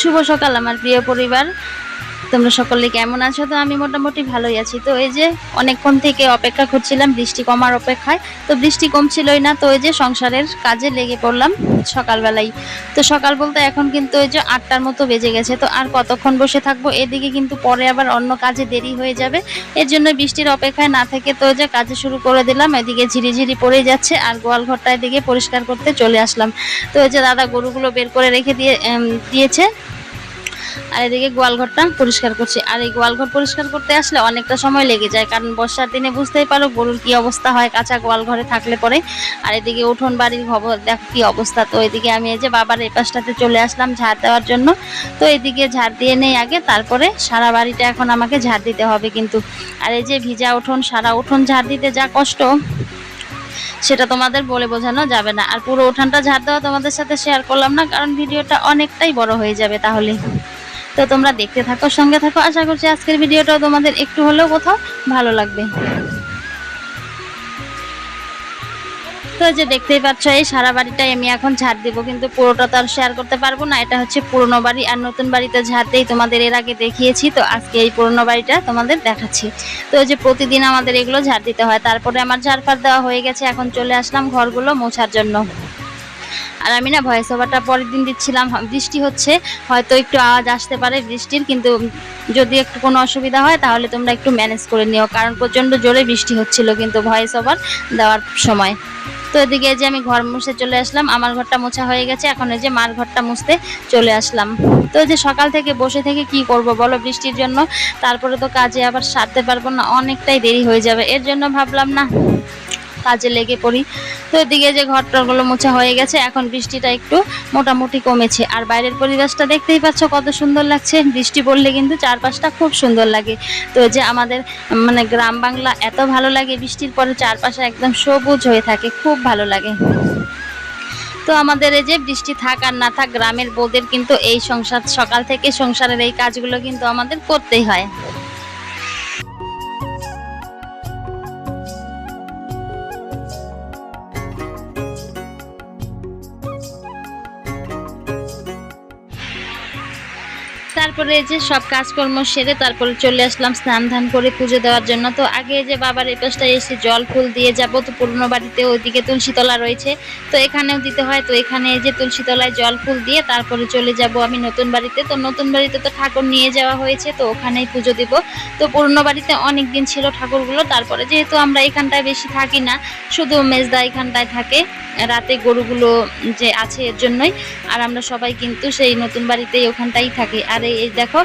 শুভ সকাল আমার প্রিয় পরিবার। তোমরা সকলে কেমন আছো? তো আমি মোটামুটি ভালোই আছি। তো এই যে অনেকক্ষণ থেকে অপেক্ষা করছিলাম, বৃষ্টি কমার অপেক্ষায়। তো বৃষ্টি কমছিলই না, তো এই যে সংসারের কাজে লেগে পড়লাম সকালবেলাই তো সকাল বলতে এখন কিন্তু ওই যে আটটার মতো বেজে গেছে, তো আর কতক্ষণ বসে থাকব? এদিকে কিন্তু পরে আবার অন্য কাজে দেরি হয়ে যাবে। এর জন্য বৃষ্টির অপেক্ষায় না থেকে তো যে কাজে শুরু করে দিলাম। এদিকে ঝিরিঝিরি পড়ে যাচ্ছে, আর গোয়াল ঘরটা এদিকে পরিষ্কার করতে চলে আসলাম। তো ওই যে দাদা গরুগুলো বের করে রেখে দিয়ে দিয়েছে। আর এদিকে গোয়ালঘরটা পরিষ্কার করছি। আর এই গোয়ালঘর পরিষ্কার করতে আসলে অনেকটা সময় লেগে যায়, কারণ বর্ষার দিনে বুঝতেই পারো গরুর কি অবস্থা হয়, কাঁচা গোয়াল ঘরে থাকলে পরে। আর এদিকে উঠোন বাড়ির খবর, দেখো কি অবস্থা। তো এদিকে আমি এই যে বাবার এই পাশটাতে চলে আসলাম ঝাড় দেওয়ার জন্য। তো এদিকে ঝাড় দিয়ে নেই আগে, তারপরে সারা বাড়িটা এখন আমাকে ঝাড় দিতে হবে কিন্তু। আর এই যে ভিজা উঠোন, সারা উঠোন ঝাড় দিতে যা কষ্ট, সেটা তোমাদের বলে বোঝানো যাবে না। আর পুরো উঠানটা ঝাড় দেওয়া তোমাদের সাথে শেয়ার করলাম না, কারণ ভিডিওটা অনেকটাই বড় হয়ে যাবে তাহলে। তো তোমরা দেখতে থাকো, সঙ্গে থাকো। আশা করছি আজকের ভিডিওটাও তোমাদের একটু হলেও কোথাও ভালো লাগবে। তো যে দেখতেই পাচ্ছ, এই সারা বাড়িটাই আমি এখন ঝাড় দিব, কিন্তু পুরোটা তো আর শেয়ার করতে পারব না। এটা হচ্ছে পুরনো বাড়ি আর নতুন বাড়িতে ঝাড় দেই তোমাদের এর আগে দেখিয়েছি, তো আজকে এই পুরনো বাড়িটা তোমাদের দেখাচ্ছি। তো যে প্রতিদিন আমাদের এগুলো ঝাড় দিতে হয়, তারপরে আমার ঝাড় ফাড় দেওয়া হয়ে গেছে, এখন চলে আসলাম ঘরগুলো মোছার জন্য। আর আমি না ভয়েস ওভারটা পরের দিন দিচ্ছিলাম। বৃষ্টি হচ্ছে, হয়তো একটু আওয়াজ আসতে পারে বৃষ্টির, কিন্তু যদি একটু কোনো অসুবিধা হয় তাহলে তোমরা একটু ম্যানেজ করে নিও, কারণ প্রচণ্ড জোরে বৃষ্টি হচ্ছিল কিন্তু ভয়েস ওভার দেওয়ার সময়। তো এদিকে যে আমি ঘর মুছে চলে আসলাম, আমার ঘরটা মোছা হয়ে গেছে, এখন এই যে মার ঘরটা মুছতে চলে আসলাম। তো যে সকাল থেকে বসে থেকে কি করব বলো বৃষ্টির জন্য? তারপরে তো কাজে আবার সারতে পারব না, অনেকটাই দেরি হয়ে যাবে। এর জন্য ভাবলাম না কাজে লেগে পড়ি। তো এদিকে যে ঘরটাগুলো মোছা হয়ে গেছে, এখন বৃষ্টিটা একটু মোটামুটি কমেছে। আর বাইরের পরিবেশটা দেখতেই পাচ্ছ কত সুন্দর লাগছে। বৃষ্টি পড়লে কিন্তু চারপাশটা খুব সুন্দর লাগে। তো যে আমাদের মানে গ্রাম বাংলা, এত ভালো লাগে বৃষ্টির পরে চারপাশে একদম সবুজ হয়ে থাকে, খুব ভালো লাগে। তো আমাদের এই যে বৃষ্টি থাক আর না থাক, গ্রামের বউদের কিন্তু এই সংসার, সকাল থেকে সংসারের এই কাজগুলো কিন্তু আমাদের করতেই হয়। তারপরে এই যে সব কাজকর্ম সেরে তারপরে চলে আসলাম, স্নান ধান করে পুজো দেওয়ার জন্য। তো আগে যে বাবার এই পাশটায় এসে জল ফুল দিয়ে যাব, তো পুরনো বাড়িতে ওইদিকে তুলসীতলা রয়েছে। তো এখানেও দিতে হয়, তো এখানে এই যে তুলসীতলায় জল ফুল দিয়ে তারপরে চলে যাব আমি নতুন বাড়িতে। তো নতুন বাড়িতে তো ঠাকুর নিয়ে যাওয়া হয়েছে, তো ওখানেই পুজো দিব। তো পুরনো বাড়িতে অনেক দিন ছিল ঠাকুরগুলো, তারপরে যেহেতু আমরা এখানটায় বেশি থাকি না, শুধু মেজদা এখানটায় থাকে। রাতে গরুগুলো যে আছে এর জন্যই। আর আমরা সবাই কিন্তু সেই নতুন বাড়িতেই ওখানটাই থাকি। আর এই দেখো,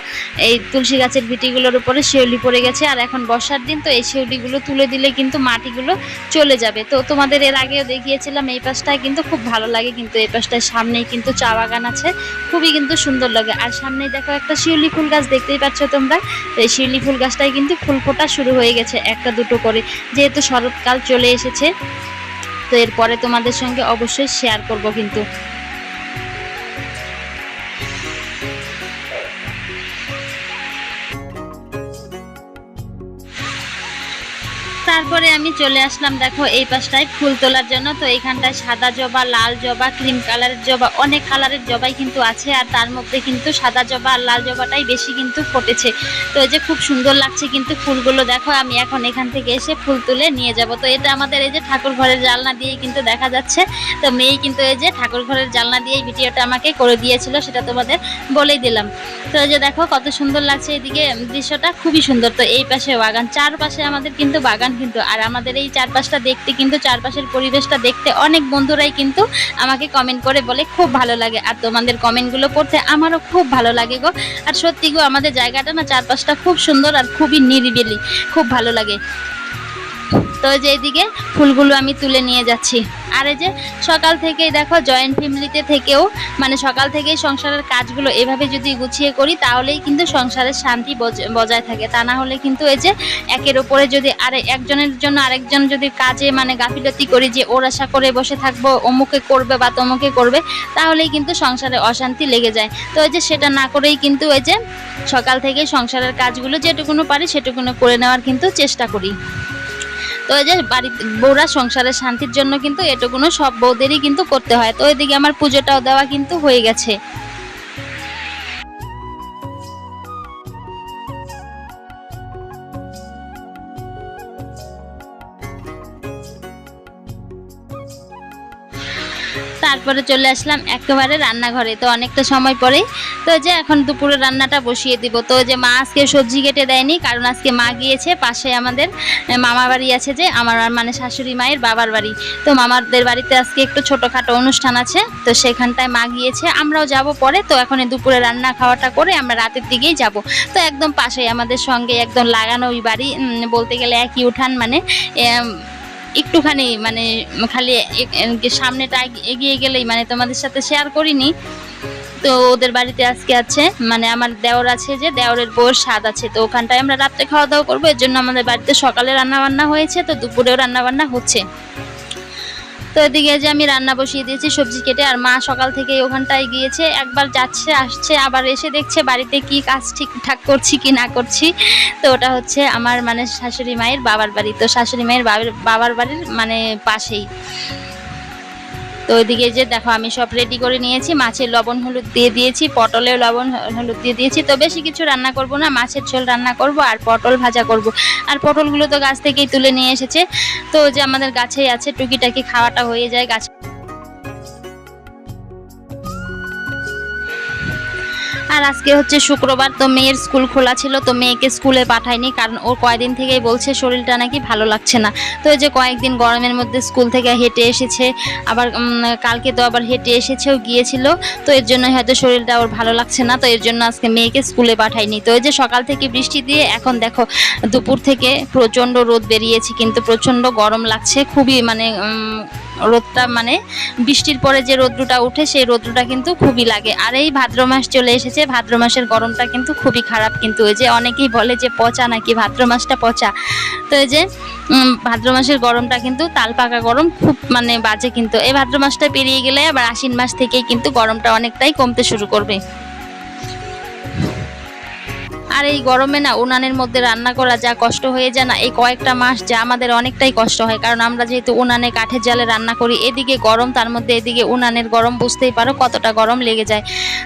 এই তুলসী গাছের ভিটিগুলোর উপরে শিউলি পড়ে গেছে। আর এখন বর্ষার দিন, তো এই শিউলিগুলো তুলে দিলে কিন্তু মাটিগুলো চলে যাবে। তো তোমাদের এর আগেও দেখিয়েছিলাম, এই পাশটায় কিন্তু খুব ভালো লাগে কিন্তু, এই পাশটায় সামনেই কিন্তু চা বাগান আছে। খুবই কিন্তু সুন্দর লাগে। আর সামনেই দেখো একটা শিউলি ফুল গাছ দেখতেই পাচ্ছ তোমরা? এই শিউলি ফুল গাছটায় কিন্তু ফুল ফোটা শুরু হয়ে গেছে, একটা দুটো করে। যেহেতু শরৎকাল চলে এসেছে তো এরপরে তোমাদের সঙ্গে অবশ্যই শেয়ার করব কিন্তু। তারপরে আমি চলে আসলাম, দেখো এই পাশটায় ফুল তোলার জন্য। তো এইখানটায় সাদা জবা, লাল জবা, ক্রিম কালারের জবা, অনেক কালারের জবাই কিন্তু আছে। আর তার মধ্যে কিন্তু সাদা জবা আর লাল জবাটাই বেশি কিন্তু ফুটেছে। তো এই যে খুব সুন্দর লাগছে কিন্তু ফুলগুলো, দেখো আমি এখন এখান থেকে এসে ফুল তুলে নিয়ে যাব। তো এটা আমাদের এই যে ঠাকুর ঘরের জালনা দিয়েই কিন্তু দেখা যাচ্ছে। তো মেয়ে কিন্তু এই যে ঠাকুর ঘরের জালনা দিয়েই ভিডিওটা আমাকে করে দিয়েছিল, সেটা তোমাদের বলেই দিলাম। তো এই যে দেখো কত সুন্দর লাগছে এদিকে দৃশ্যটা, খুবই সুন্দর। তো এই পাশে বাগান, চারপাশে আমাদের কিন্তু বাগান কিন্তু আর আমাদের এই চারপাশটা দেখতে কিন্তু চারপাশের পরিবেশটা দেখতে অনেক বন্ধুরাই কিন্তু আমাকে কমেন্ট করে বলে খুব ভালো লাগে। আর তোমাদের কমেন্টগুলো পড়তে আমারও খুব ভালো লাগে গো। আর সত্যি গো, আমাদের জায়গাটা না চারপাশটা খুব সুন্দর আর খুবই নিরিবিলি, খুব ভালো লাগে। তো এই যে এইদিকে ফুলগুলো আমি তুলে নিয়ে যাচ্ছি। আর এই যে সকাল থেকেই দেখো জয়েন্ট ফ্যামিলিতে থেকেও মানে সকাল থেকেই সংসারের কাজগুলো এভাবে যদি গুছিয়ে করি, তাহলেই কিন্তু সংসারের শান্তি বজ- বজায় থাকে। তা না হলে কিন্তু এই যে একের ওপরে যদি আর, একজনের জন্য আরেকজন যদি কাজে মানে গাফিলতি করি যে ওর আশা করে বসে থাকব, অমুকে করবে বা তমুকে করবে, তাহলেই কিন্তু সংসারে অশান্তি লেগে যায়। তো এই যে সেটা না করেই কিন্তু এই যে সকাল থেকে সংসারের কাজগুলো যেটুকুনো পারি সেটুকুনো করে নেওয়ার কিন্তু চেষ্টা করি। তো এই যে বাড়িতে বউরা সংসারের শান্তির জন্য কিন্তু এটুকুনো সব বৌদেরই কিন্তু করতে হয়। তো ওইদিকে আমার পুজোটাও দেওয়া কিন্তু হয়ে গেছে। তারপরে চলে আসলাম একেবারে রান্নাঘরে। তো অনেকটা সময় পরেই তো যে এখন দুপুরে রান্নাটা বসিয়ে দিব। তো যে মা আজকে সবজি কেটে দেয়নি, কারণ আজকে মা গিয়েছে, পাশে আমাদের মামা বাড়ি আছে যে, আমার মানে শাশুড়ি মায়ের বাবার বাড়ি। তো মামাদের বাড়িতে আজকে একটু ছোটোখাটো অনুষ্ঠান আছে। তো সেখানটায় মা গিয়েছে, আমরাও যাব পরে। তো এখন দুপুরে রান্না খাওয়াটা করে আমরা রাতের দিকেই যাব। তো একদম পাশেই আমাদের সঙ্গে একদম লাগানো ওই বাড়ি বলতে গেলে একই উঠান মানে একটুখানি মানে খালি সামনেটা এগিয়ে গেলেই মানে তোমাদের সাথে শেয়ার করিনি। তো ওদের বাড়িতে আজকে আছে মানে আমার দেওর আছে যে, দেওরের বউর স্বাদ আছে। তো ওখানটায় আমরা রাত্রে খাওয়া দাওয়া করব, এর জন্য আমাদের বাড়িতে সকালে রান্না বান্না হয়েছে, তো দুপুরেও রান্না বান্না হচ্ছে। তো এদিকে যে আমি রান্না বসিয়ে দিয়েছি, সবজি কেটে, আর মা সকাল থেকে ওখানটায় গিয়েছে, একবার যাচ্ছে, আসছে, আবার এসে দেখছে বাড়িতে কি কাজ ঠিকঠাক করছি কি না করছি। তো ওটা হচ্ছে আমার মানে শাশুড়ি মায়ের বাবার বাড়ি, তো শাশুড়ি মায়ের বাবার বাড়ির মানে পাশেই। তো ওইদিকে যে দেখো, আমি সব রেডি করে নিয়েছি। মাছের লবণ হলুদ দিয়ে দিয়েছি, পটলের লবণ হলুদ দিয়ে দিয়েছি। তো বেশি কিছু রান্না করব না, মাছের ঝোল রান্না করব আর পটল ভাজা করব। আর পটলগুলো তো গাছ থেকেই তুলে নিয়ে এসেছে। তো যে আমাদের গাছেই আছে, টুকিটাকি খাওয়াটা হয়ে যায়, গাছ আর আজকে হচ্ছে শুক্রবার, তো মেয়ের স্কুল খোলা ছিল, তো মেয়েকে স্কুলে পাঠায়নি, কারণ ওর কয়দিন থেকেই বলছে শরীরটা নাকি ভালো লাগছে না। তো এই যে কয়েকদিন গরমের মধ্যে স্কুল থেকে হেঁটে এসেছে, আবার কালকে তো আবার হেঁটে এসেছেও, গিয়েছিল, তো এর জন্য হয়তো শরীরটা ওর ভালো লাগছে না, তো এর জন্য আজকে মেয়েকে স্কুলে পাঠায়নি। তো এই যে সকাল থেকে বৃষ্টি দিয়ে, এখন দেখো, দুপুর থেকে প্রচণ্ড রোদ বেরিয়েছে, কিন্তু প্রচণ্ড গরম লাগছে, খুবই মানে রোদটা মানে বৃষ্টির পরে যে রৌদ্রটা উঠে সেই রৌদ্রটা কিন্তু খুবই লাগে। আর এই ভাদ্র মাস চলে এসেছে, ভাদ্র মাসের গরমটা কিন্তু খুবই খারাপ কিন্তু ওই যে অনেকেই বলে যে পচা নাকি ভাদ্র মাসটা পচা। তো এই যে ভাদ্র মাসের গরমটা কিন্তু তাল পাকা গরম, খুব মানে বাজে কিন্তু। এই ভাদ্র মাসটা পেরিয়ে গেলে আবার আশ্বিন মাস থেকেই কিন্তু গরমটা অনেকটাই কমতে শুরু করবে। আর এই গরমে না উনানের মধ্যে রান্না করা যা কষ্ট হয়ে যায় না, এই কয়েকটা মাস যা আমাদের অনেকটাই কষ্ট হয়। কারণ আমরা যেহেতু উনানে কাঠের জালে রান্না করি, এদিকে গরম, তার মধ্যে এদিকে উনানের গরম বুঝতেই পারো কতটা গরম লেগে যায়।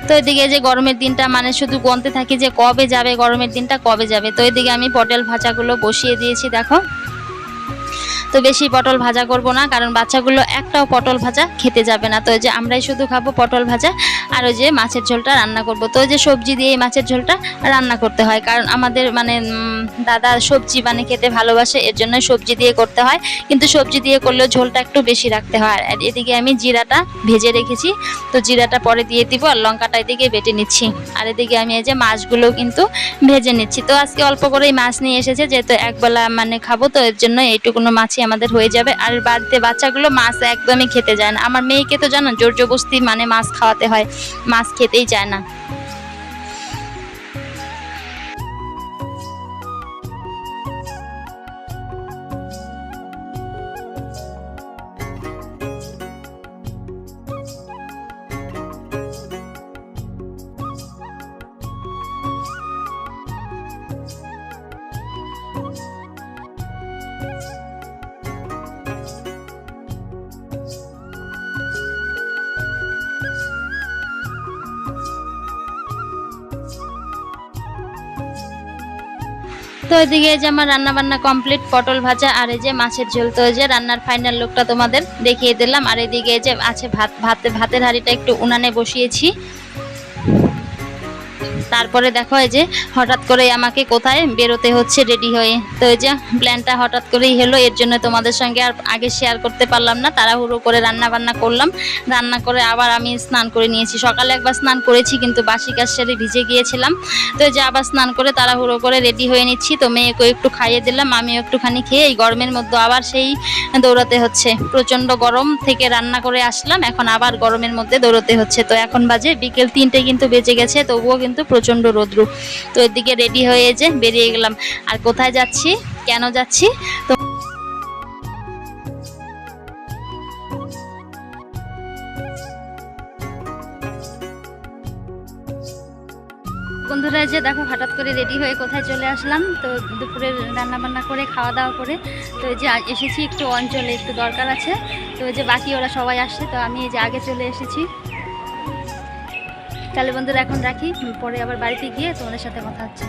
তো এদিকে যে গরমের দিনটা মানে শুধু গনতে থাকি যে কবে যাবে গরমের দিনটা, কবে যাবে। তো এদিকে আমি পটল ভাজাগুলো বসিয়ে দিয়েছি, দেখো। তো বেশি পটল ভাজা করব না, কারণ বাচ্চাগুলো একটাও পটল ভাজা খেতে যাবে না। তো যে আমরাই শুধু খাব পটল ভাজা আর ওই যে মাছের ঝোলটা রান্না করব। তো ওই যে সবজি দিয়ে এই মাছের ঝোলটা রান্না করতে হয়। কারণ আমাদের মানে দাদা সবজি মানে খেতে ভালোবাসে, এর জন্য সবজি দিয়ে করতে হয়। কিন্তু সবজি দিয়ে করলেও ঝোলটা একটু বেশি রাখতে হয়। আর এদিকে আমি জিরাটা ভেজে রেখেছি। তো জিরাটা পরে দিয়ে দিব আর লঙ্কাটা এদিকে বেটে নিচ্ছি। আর এদিকে আমি এই যে মাছগুলো কিন্তু ভেজে নিচ্ছি। তো আজকে অল্প করেই মাছ নিয়ে এসেছে, যেহেতু একবেলা মানে খাব, তো এর জন্য এইটুকুনো মাছই আমাদের হয়ে যাবে। আর বাড়িতে বাচ্চাগুলো মাছ একদমই খেতে যায় না। আমার মেয়েকে তো জানো জোর জবস্তি মানে মাছ খাওয়াতে হয়। মাছ খেতেই চায় না। তো এদিকে যে আমার রান্না বান্না কমপ্লিট পটল ভাজা আর এই যে মাছের ঝোল। তো যে রান্নার ফাইনাল লুকটা তোমাদের দেখিয়ে দিলাম। আর এদিকে যে আছে ভাত, ভাতে, ভাতের হাঁড়িটা একটু উনানে বসিয়েছি। তারপরে দেখো এই যে হঠাৎ করে আমাকে কোথায় বেরোতে হচ্ছে রেডি হয়ে। তো এই যে প্ল্যানটা হঠাৎ করেই হলো, এর জন্য তোমাদের সঙ্গে আর আগে শেয়ার করতে পারলাম না। তাড়াহুড়ো করে রান্না বান্না করলাম। রান্না করে আবার আমি স্নান করে নিয়েছি। সকালে একবার স্নান করেছি, কিন্তু বাসি কাজ সেরে ভিজে গিয়েছিলাম। তো যে আবার স্নান করে তাড়াহুড়ো করে রেডি হয়ে নিচ্ছি। তো মেয়েকে একটু খাইয়ে দিলাম, আমিও একটুখানি খেয়ে এই গরমের মধ্যে আবার সেই দৌড়াতে হচ্ছে। প্রচণ্ড গরম থেকে রান্না করে আসলাম, এখন আবার গরমের মধ্যে দৌড়াতে হচ্ছে। তো এখন বাজে বিকেল তিনটে কিন্তু বেজে গেছে, তবুও কিন্তু প্রচণ্ড রোদ্রু। তো এদিকে রেডি হয়ে যে বেরিয়ে গেলাম। আর কোথায় যাচ্ছি? কেন যাচ্ছি? তো বন্ধুরা যে দেখো, হঠাৎ করে রেডি হয়ে কোথায় চলে আসলাম। তো দুপুরে রান্না বান্না করে খাওয়া দাওয়া করে, তো যে এসেছি একটু অঞ্চলে, একটু দরকার আছে। তো যে বাকি ওরা সবাই আসছে, তো আমি এই যে আগে চলে এসেছি। তাহলে বন্ধুরা এখন রাখি পরে আবার বাড়িতে গিয়ে তোমাদের সাথে কথা হচ্ছে।